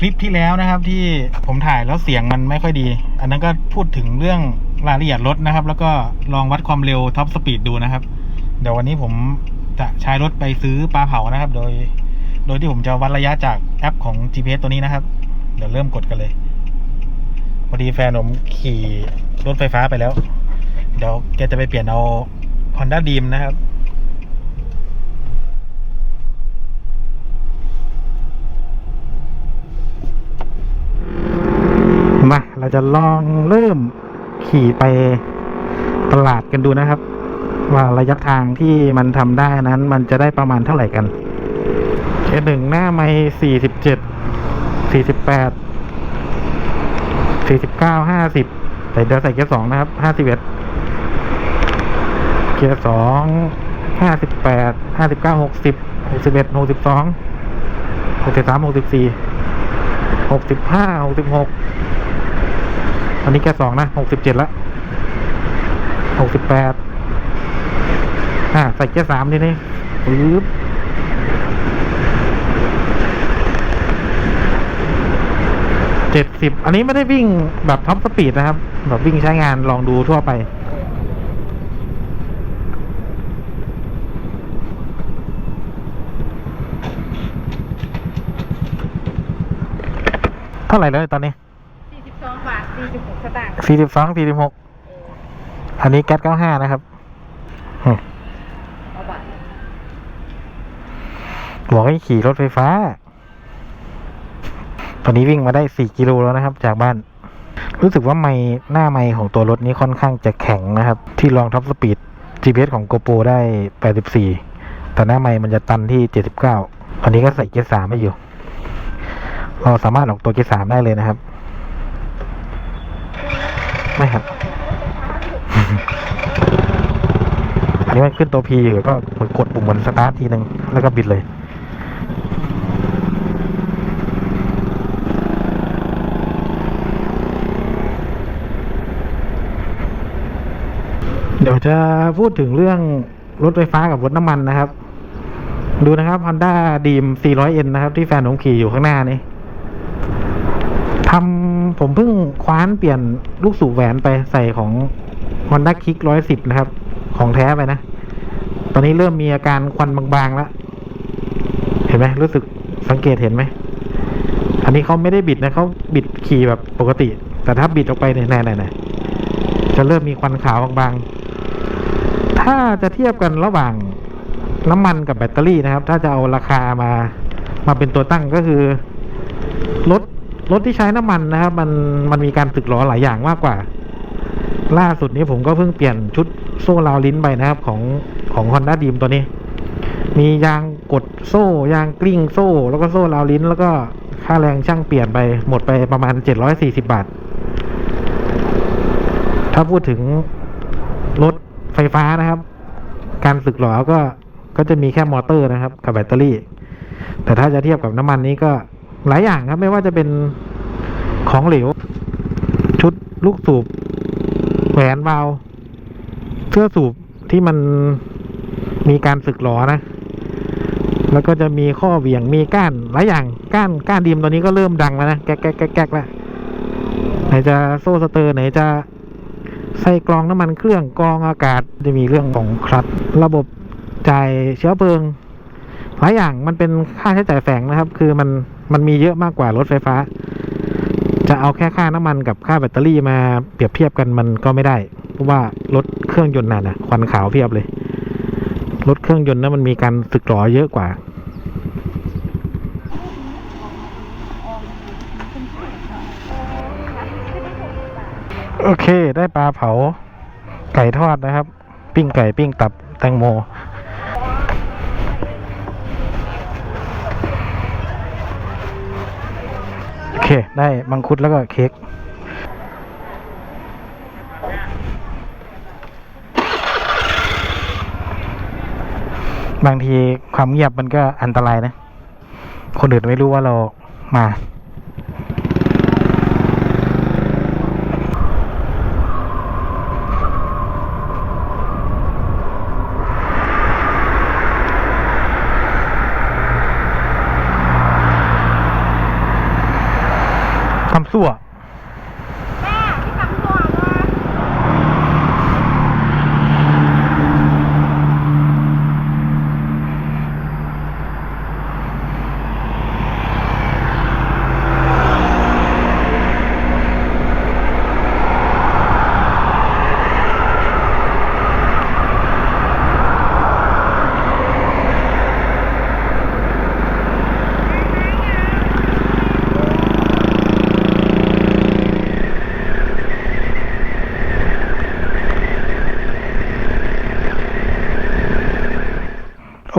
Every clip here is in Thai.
คลิปที่แล้วนะครับ ที่ผมถ่ายแล้วเสียงมันไม่ค่อยดี อันนั้นก็พูดถึงเรื่องรายละเอียดรถนะครับ แล้วก็ลองวัดความเร็วท็อปสปีดดูนะครับ เดี๋ยววันนี้ผมจะใช้รถไปซื้อปลาเผานะครับ โดย โดยที่ผมจะวัดระยะจากแอปของ GPS ตัวนี้นะครับ เดี๋ยวเริ่มกดกันเลยพอดีแฟนผมขี่รถไฟฟ้าไปแล้ว เดี๋ยวแกจะไปเปลี่ยนเอา Honda Dream นะครับ มา เราจะลองเริ่มขี่ไปตลาดกันดูนะครับ ว่าระยะทางที่มันทำได้นั้น มันจะได้ประมาณเท่าไหร่กันเอหนึ่งหน้าไม่สี่สิบเจ็ดสี่สิบแปดสี่สิบเก้าห้าสิบใส่เดี๋ยวใส่เกียร์สองนะครับห้าสิบเอ็ดเกียร์สองห้าสิบแปดห้าสิบเก้าหกสิบหกสิบเอ็ดหกสิบสองหกสิบสามหกสิบสี่หกสิบห้าหกสิบหก อันนี้แค่สองนะหกสิบเจ็ดละหกสิบแปดอ่าใส่แค่สามทีนี้ปึ๊บเจ็ดสิบอันนี้ไม่ได้วิ่งแบบท็อปสปีดนะครับ แบบวิ่งใช้งานลองดูทั่วไปเท่าไหร่เลยตอนนี้ สตางค์สี่สิบสองสี่สิบหกอันนี้แก๊สเก้าห้านะครับเอาบาทบอกให้ขี่รถไฟฟ้า ตอนนี้วิ่งมาได้สี่กิโลแล้วนะครับ จากบ้าน รู้สึกว่าไม้หน้าไม้ของตัวรถนี้ค่อนข้างจะแข็งนะครับ ที่ลองท็อปสปีด GPS ของ GoPro ได้84แต่หน้าไม้มันจะตันที่79อันนี้ก็ใส่เกียร์สามไม่อยู่ เราสามารถออกตัวเกียร์สามได้เลยนะครับ ไม่ครับ อันนี้มันขึ้นตัว P อยู่ก็เหมือนกดปุ่มเหมือนสตาร์ททีนึง แล้วก็บิดเลยเดี๋ยวจะพูดถึงเรื่องรถไฟฟ้ากับรถน้ำมันนะครับ ดูนะครับ Honda Dream 400N นะครับ ที่แฟนผมขี่อยู่ข้างหน้านี้ทำ ผมเพิ่งคว้านเปลี่ยนลูกสูบแหวนไปใส่ของ Honda Kick 110 นะครับ ของแท้ไปนะ ตอนนี้เริ่มมีอาการควันบางๆแล้ว เห็นไหมรู้สึกสังเกตเห็นไหม อันนี้เขาไม่ได้บิดนะเขาบิดขี่แบบปกติ แต่ถ้าบิดออกไปเนี่ยแน่ๆจะเริ่มมีควันขาวบางๆ ถ้าจะเทียบกันระหว่างน้ำมันกับแบตเตอรี่นะครับ ถ้าจะเอาราคามามาเป็นตัวตั้งก็คือรถ รถที่ใช้น้ำมันนะครับ มันมันมีการสึกหรอหลายอย่างมากกว่า ล่าสุดนี้ผมก็เพิ่งเปลี่ยนชุดโซ่ราวลิ้นไปนะครับของของ Honda d r e a m ตัวนี้ มียางกดโซ่ยางกลิ้งโซ่ แล้วก็โซ่ราวลิ้น แล้วก็ค่าแรงช่างเปลี่ยนไปหมดไปประมาณ740บาท ถ้าพูดถึงรถไฟฟ้านะครับ การสึกหรอก็ก็จะมีแค่มอเตอร์นะครับ กับแบตเตอรี่ แต่ถ้าจะเทียบกับน้ำมันนี้ก็ หลายอย่างครับไม่ว่าจะเป็นของเหลว ชุดลูกสูบ แหวนวาวเสื้อสูบที่มันมีการสึกหรอนะ แล้วก็จะมีข้อเหวี่ยงมีก้านหลายอย่างก้านก้านดีมตอนนี้ก็เริ่มดังแล้วนะ แก๊กแก๊กแก๊กแก๊กแล้วไหนจะโซ่สเตอร์ไหนจะใส่กรองน้ำมันเครื่องกรองอากาศจะมีเรื่องของคลัตช์ระบบจ่ายเชื้อเพลิง หลายอย่างมันเป็นค่าใช้จ่ายแฝงนะครับ คือมัน มันมีเยอะมากกว่ารถไฟฟ้า จะเอาแค่ค่าน้ำมันกับค่าแบตเตอรี่มาเปรียบเทียบกันมันก็ไม่ได้ เพราะว่ารถเครื่องยนต์น่ะนะควันขาวเพียบเลย รถเครื่องยนต์นั้นมันมีการสึกหรอเยอะกว่า โอเค ได้ปลาเผา ไก่ทอดนะครับ ปิ้งไก่ปิ้งตับแตงโม โอ เค ได้มังคุดแล้วก็เค้กบางทีความเงียบมันก็อันตรายนะ คนอื่นไม่รู้ว่าเรามาำซั่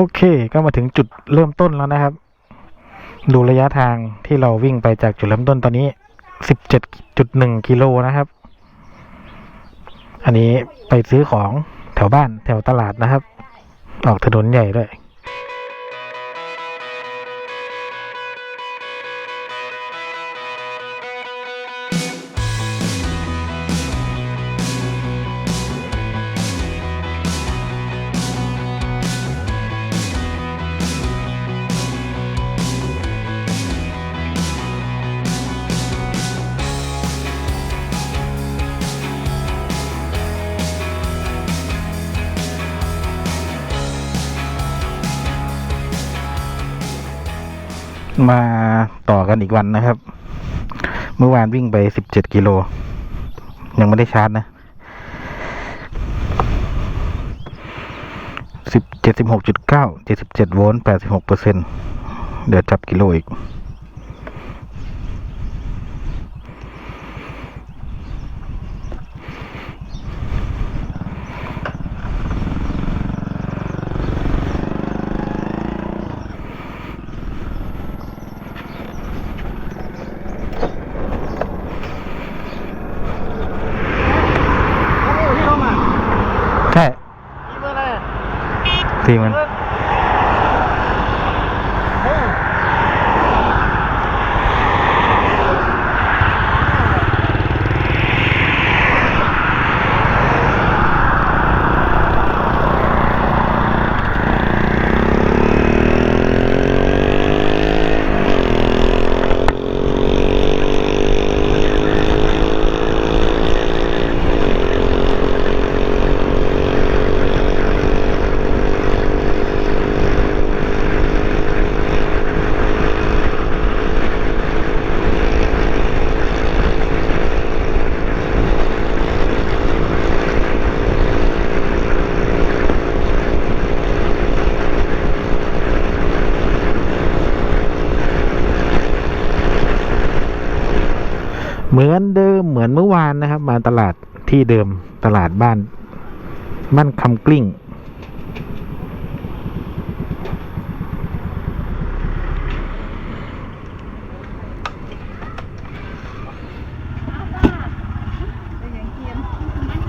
โอเค ก็มาถึงจุดเริ่มต้นแล้วนะครับ ดูระยะทางที่เราวิ่งไปจากจุดเริ่มต้นตอนนี้17.1กิโลนะครับ อันนี้ไปซื้อของแถวบ้านแถวตลาดนะครับ ออกถนนใหญ่ด้วย มาต่อกันอีกวันนะครับ เมื่อวานวิ่งไปสิบเจ็ดกิโล ยังไม่ได้ชาร์จนะสิบเจ็ดสิบหกจุดเก้าเจ็ดสิบเจ็ดโวลต์แปดสิบหกเปอร์เซ็นเดี๋ยวจับกิโลอีก ใช่ สี่มัน เหมือนเดิมเหมือนเมื่อวานนะครับ มาตลาดที่เดิมตลาดบ้านบ้านคำกลิ้ง เป็นอย่างเทียม มัน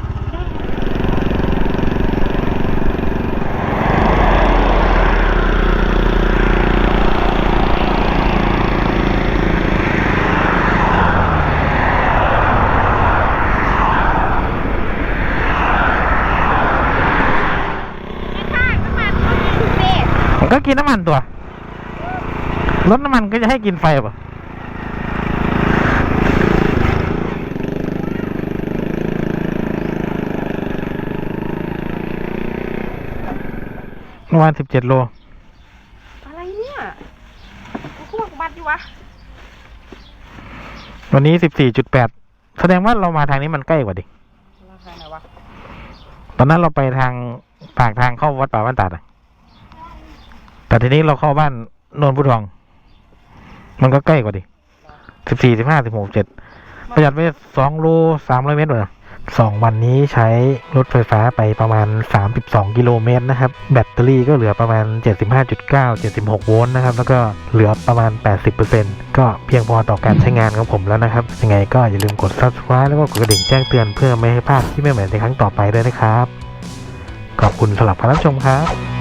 ก็กินน้ำมันตัวรถน้ำมันก็จะให้กินไฟป่ะเมื่อวานสิบเจ็ดโล อะไรเนี่ยกูพูดกับบัตรอยู่วะ วันนี้สิบสี่จุดแปดแสดงว่าเรามาทางนี้มันใกล้กว่าดิราคาไหนวะตอนนั้นเราไปทางปากทางเข้าวัดป่าบ้านตาดอะ แต่ทีนี้เราเข้าบ้านนนพุทอง มันก็ใกล้กว่าดิสิบสี่สิบห้าสิบหกเจ็ดประหยัดไปสองโลสามร้อยเมตรเลยสองวันนี้ใช้รถไฟฟ้าไปประมาณสามสิบสองกิโลเมตรนะครับ แบตเตอรี่ก็เหลือประมาณเจ็ดสิบห้าจุดเก้าเจ็ดสิบหกโวลต์นะครับ แล้วก็เหลือประมาณแปดสิบเปอร์เซ็นก็เพียงพอต่อการใช้งานของผมแล้วนะครับ ยังไงก็อย่าลืมกด subscribe แล้วก็กดกระดิ่งแจ้งเตือนเพื่อไม่ให้พลาดที่ใหม่ๆในครั้งต่อไปด้วยนะครับ ขอบคุณสำหรับการรับชมครับ